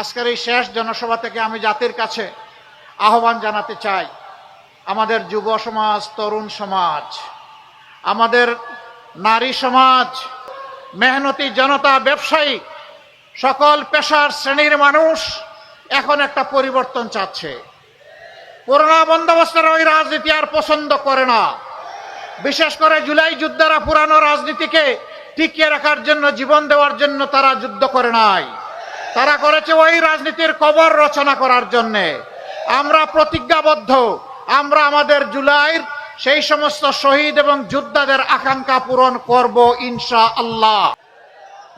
আজকের এই শেষ জনসভা থেকে আমি জাতির কাছে আহ্বান জানাতে চাই, আমাদের যুব সমাজ, তরুণ সমাজ, আমাদের নারী সমাজ, মেহনতি জনতা, ব্যবসায়ী, সকল পেশার শ্রেণির মানুষ এখন একটা পরিবর্তন চাচ্ছে। করোনা বন্দোবস্তের ওই রাজনীতি আর পছন্দ করে না। বিশেষ করে জুলাই যুদ্ধেরা পুরানো রাজনীতিকে টিকিয়ে রাখার জন্য, জীবন দেওয়ার জন্য তারা যুদ্ধ করে নাই। তারা করেছে ওই রাজনীতির কবর রচনা করার জন্যে। আমরা প্রতিজ্ঞাবদ্ধ। আমরা আমাদের জুলাইয়ের সেই সমস্ত শহীদ এবং যোদ্ধাদের আকাঙ্ক্ষা পূরণ করব ইনশা আল্লাহ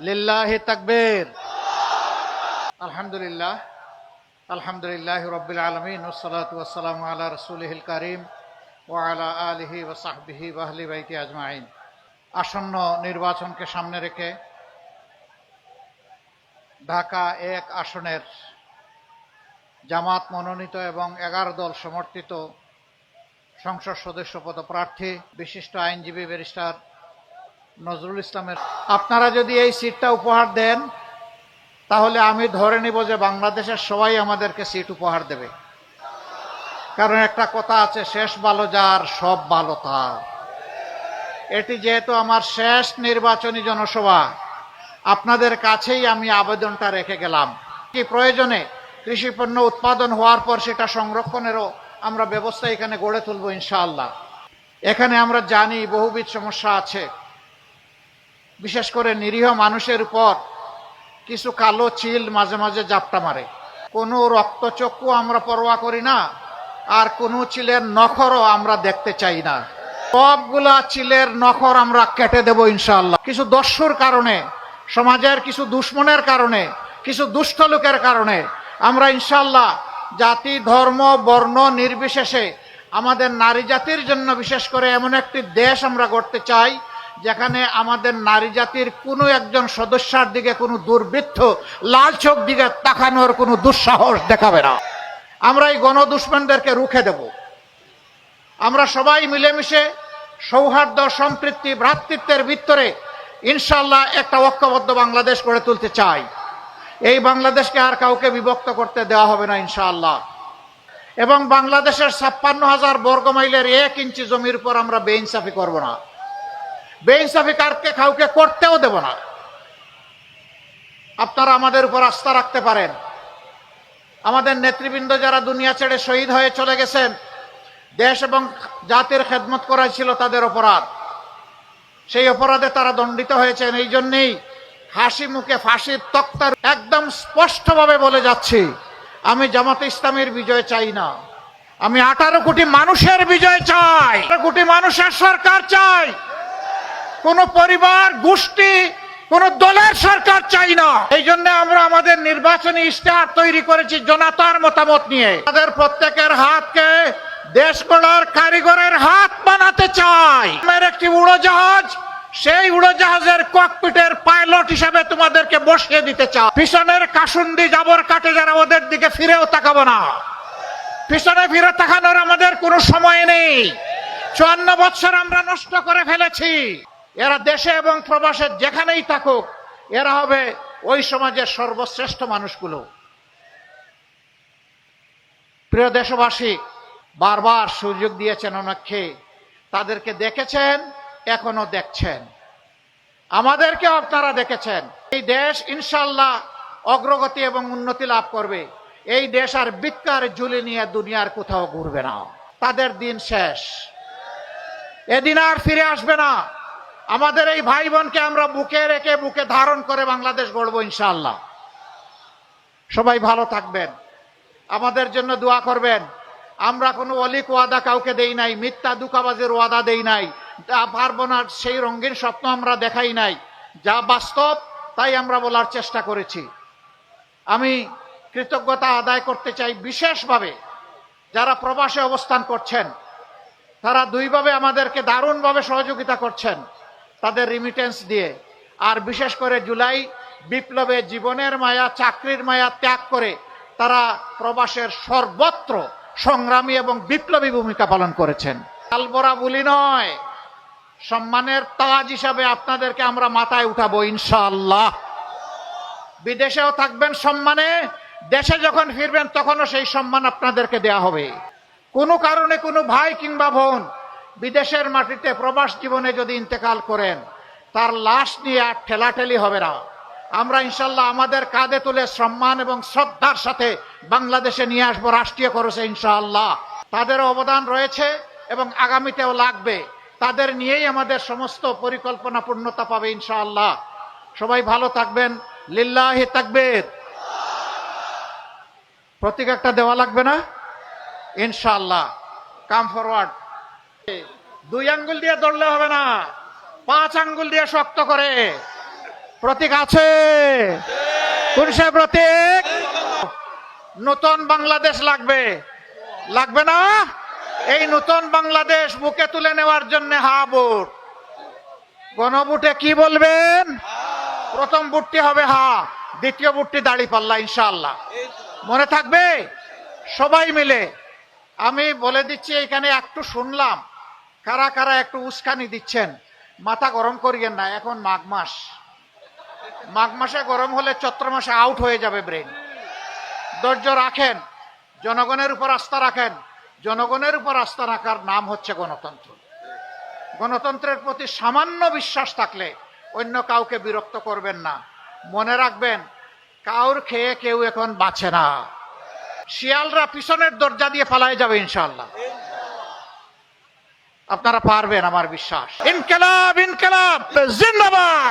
লিল্লাহি আলহামদুলিল্লাহ। আলহামদুলিল্লাহ রবিল আলমিন। ওসলাত ওসালাম আল্লাহ রসুলহিল করিম ও আলা আলহি ওসাহবিহি বাইতি আজমাইন। আসন্ন নির্বাচনকে সামনে রেখে ঢাকা এক আসনের জামাত মনোনীত এবং এগারো দল সমর্থিত সংসদ সদস্য পদপ্রার্থী, বিশিষ্ট আইনজীবী ব্যারিস্টার নজরুল ইসলামের। আপনারা যদি এই সিটটা উপহার দেন, তাহলে আমি ধরে নিব যে বাংলাদেশের সবাই আমাদেরকে সিট উপহার দেবে। কারণ একটা কথা আছে, শেষ ভালো যার, সব ভালো তার। এটি যেহেতু আমার শেষ নির্বাচনী জনসভা আপনাদের কাছেই আমি আবেদনটা রেখে গেলাম। কি প্রয়োজনে কৃষি পণ্য উৎপাদন হওয়ার পর সেটা সংরক্ষণেরও আমরা ব্যবস্থা এখানে গড়ে তুলব ইনশাআল্লাহ। এখানে আমরা জানি বহুবিধ সমস্যা আছে। বিশেষ করে নিরীহ মানুষের উপর কিছু কালো চিল মাঝে মাঝে জাপটা মারে। কোনো রক্তচক্ষু আমরা পরোয়া করি না, আর কোনো চিলের নখরও আমরা দেখতে চাই না। সবগুলা চিলের নখর আমরা কেটে দেব ইনশাআল্লাহ। কিছু দস্যুর কারণে সমাজের কিছু দুশ্মনের কারণে, কিছু দুষ্ট লোকের কারণে, আমরা ইনশাল্লাহ জাতি, ধর্ম, বর্ণ নির্বিশেষে আমাদের নারী জাতির জন্য বিশেষ করে এমন একটি দেশ আমরা গড়তে চাই, যেখানে আমাদের নারী জাতির কোনো একজন সদস্যার দিকে কোনো দুর্বৃত্ত লাল চোখ দিকে তাকানোর কোনো দুঃসাহস দেখাবে না। আমরা এই গণদুশ্মনদেরকে রুখে দেব। আমরা সবাই মিলেমিশে সৌহার্দ্য সম্পৃক্তি ভ্রাতৃত্বের ভিতরে ইনশাল্লাহ একটা ঐক্যবদ্ধ বাংলাদেশ গড়ে তুলতে চাই। এই বাংলাদেশকে আর কাউকে বিভক্ত করতে দেওয়া হবে না ইনশাআল্লাহ। এবং বাংলাদেশের ছাপ্পান্ন হাজার বর্গ মাইলের এক ইঞ্চি জমির উপর আমরা বেইনসাফি করব না। বেইনসাফি কারকে কাউকে করতেও দেব না। আপনারা আমাদের উপর আস্থা রাখতে পারেন। আমাদের নেতৃবৃন্দ যারা দুনিয়া ছেড়ে শহীদ হয়ে চলে গেছেন, দেশ এবং জাতির খেদমত করা ছিল তাদের অপরাধ। সেই অপরাধে তারা দণ্ডিত হয়েছেন, এই জন্যেই হাসি মুখে ফাঁসির তক্তার একদম স্পষ্টভাবে বলে যাচ্ছি, আমি জামাতে ইসলামের বিজয় চাই না। আমি আঠারো কোটি মানুষের বিজয় চাই। কোটি মানুষের সরকার চাই। কোন পরিবার, গোষ্ঠী, কোন দলের সরকার চাই না। এই জন্য আমরা আমাদের নির্বাচনী ইশতেহার তৈরি করেছি জনতার মতামত নিয়ে। তাদের প্রত্যেকের হাতকে দেশ গড়ার কারিগরের হাত বানাতে আমার একটি উড়োজাহাজ, সেই উড়োজাহাজের ককপিটের পাইলট হিসাবে তোমাদেরকে বসিয়ে দিতে চাই। পিছনের কাসুন্দি জাবর কাটে যারা ওদের দিকে ফিরেও তাকাবো না। পিছনে ফিরে তাকানোর আমাদের কোনো সময় নেই। চুয়ান্ন বছর আমরা নষ্ট করে ফেলেছি। এরা দেশে এবং প্রবাসে যেখানেই থাকুক, এরা হবে ওই সমাজের সর্বশ্রেষ্ঠ মানুষগুলো। প্রিয় দেশবাসী বারবার সুযোগ দিয়েছেন অনেককে তাদেরকে দেখেছেন, এখনও দেখছেন। আমাদেরকে আপনারা দেখেছেন। এই দেশ ইনশাল্লাহ অগ্রগতি এবং উন্নতি লাভ করবে। এই দেশ আর বিকার জুলি নিয়ে দুনিয়ার কোথাও ঘুরবে না। তাদের দিন শেষ। এদিন আর ফিরে আসবে না। আমাদের এই ভাই বোনকে আমরা বুকে রেখে বুকে ধারণ করে বাংলাদেশ গড়বো ইনশাল্লাহ সবাই ভালো থাকবেন। আমাদের জন্য দোয়া করবেন। আমরা কোনো অলিক ওয়াদা কাউকে দেই নাই, মিথ্যা দুকাবাজের ওয়াদা দেই নাই যা পারব না সেই রঙিন স্বপ্ন আমরা দেখাই নাই। যা বাস্তব, তাই আমরা বলার চেষ্টা করেছি। আমি কৃতজ্ঞতা আদায় করতে চাই বিশেষভাবে যারা প্রবাসে অবস্থান করছেন, তারা দুইভাবে আমাদেরকে দারুণভাবে সহযোগিতা করছেন, তাদের রিমিটেন্স দিয়ে। আর বিশেষ করে জুলাই বিপ্লবে জীবনের মায়া, চাকরির মায়া ত্যাগ করে তারা প্রবাসের সর্বত্র সংগ্রামী এবং বিপ্লবী ভূমিকা পালন করেছেন। আলবরা বলি নয়, সম্মানের তাজ হিসাবে আপনাদেরকে আমরা মাথায় উঠাবো ইনশাআল্লাহ। বিদেশেও থাকবেন সম্মানে, দেশে যখন ফিরবেন তখনও সেই সম্মান আপনাদেরকে দেয়া হবে। কোনো কারণে কোনো ভাই কিংবা বোন বিদেশের মাটিতে প্রবাস জীবনে যদি ইন্তেকাল করেন, তার লাশ নিয়ে আর ঠেলাঠেলি হবে না। আমরা ইনশাল্লাহ আমাদের কাঁধে তুলে সম্মান এবং শ্রদ্ধার সাথে বাংলাদেশে নিয়ে আসব রাষ্ট্রীয় খরচে, ইনশাআল্লাহ। তাদের অবদান রয়েছে এবং আগামীতেও লাগবে। তাদের নিয়েই আমাদের সমস্ত পরিকল্পনা পূর্ণতা পাবে, ইনশাআল্লাহ। সবাই ভালো থাকবেন। লিল্লাহি তাকবীর। প্রতীক একটা দেওয়া লাগবে না? ইনশাআল্লাহ। Come forward. দুই আঙ্গুল দিয়ে দৌড়লে হবে না। পাঁচ আঙ্গুল দিয়ে শক্ত করে। প্রতীক আছে। কোন সে প্রতীক? নতুন বাংলাদেশ লাগবে। লাগবে না? এই নতুন বাংলাদেশ বুকে তুলে নেওয়ার জন্য হা বুট। গণভোটে কি বলবেন? প্রথম বুটটি হবে হা, দ্বিতীয় বুটটি দাড়ি পাল্লা, ইনশাআল্লাহ। মনে থাকবে? সবাই মিলে। আমি বলে দিচ্ছি, এখানে একটু শুনলাম, কারা কারা একটু উস্কানি দিচ্ছেন। মাথা গরম করিয়েন না, এখন মাঘ মাস। মাঘ মাসে গরম হলে চৈত্র মাসে আউট হয়ে যাবে ব্রেন ধৈর্য রাখেন, জনগণের উপর আস্থা রাখেন। জনগণের উপর আস্থা রাখার নাম হচ্ছে গণতন্ত্র। গণতন্ত্রের প্রতি সামান্য বিশ্বাস থাকলে অন্য কাউকে বিরক্ত করবেন না। মনে রাখবেন, কাউর খেয়ে কেউ এখন বাঁচে না। শিয়ালরা পিছনের দরজা দিয়ে পালায় যাবে ইনশাল্লাহ আপনারা পারবেন আমার বিশ্বাস। ইনকেলাব ইনকেলাব, জিন্দাবাদ!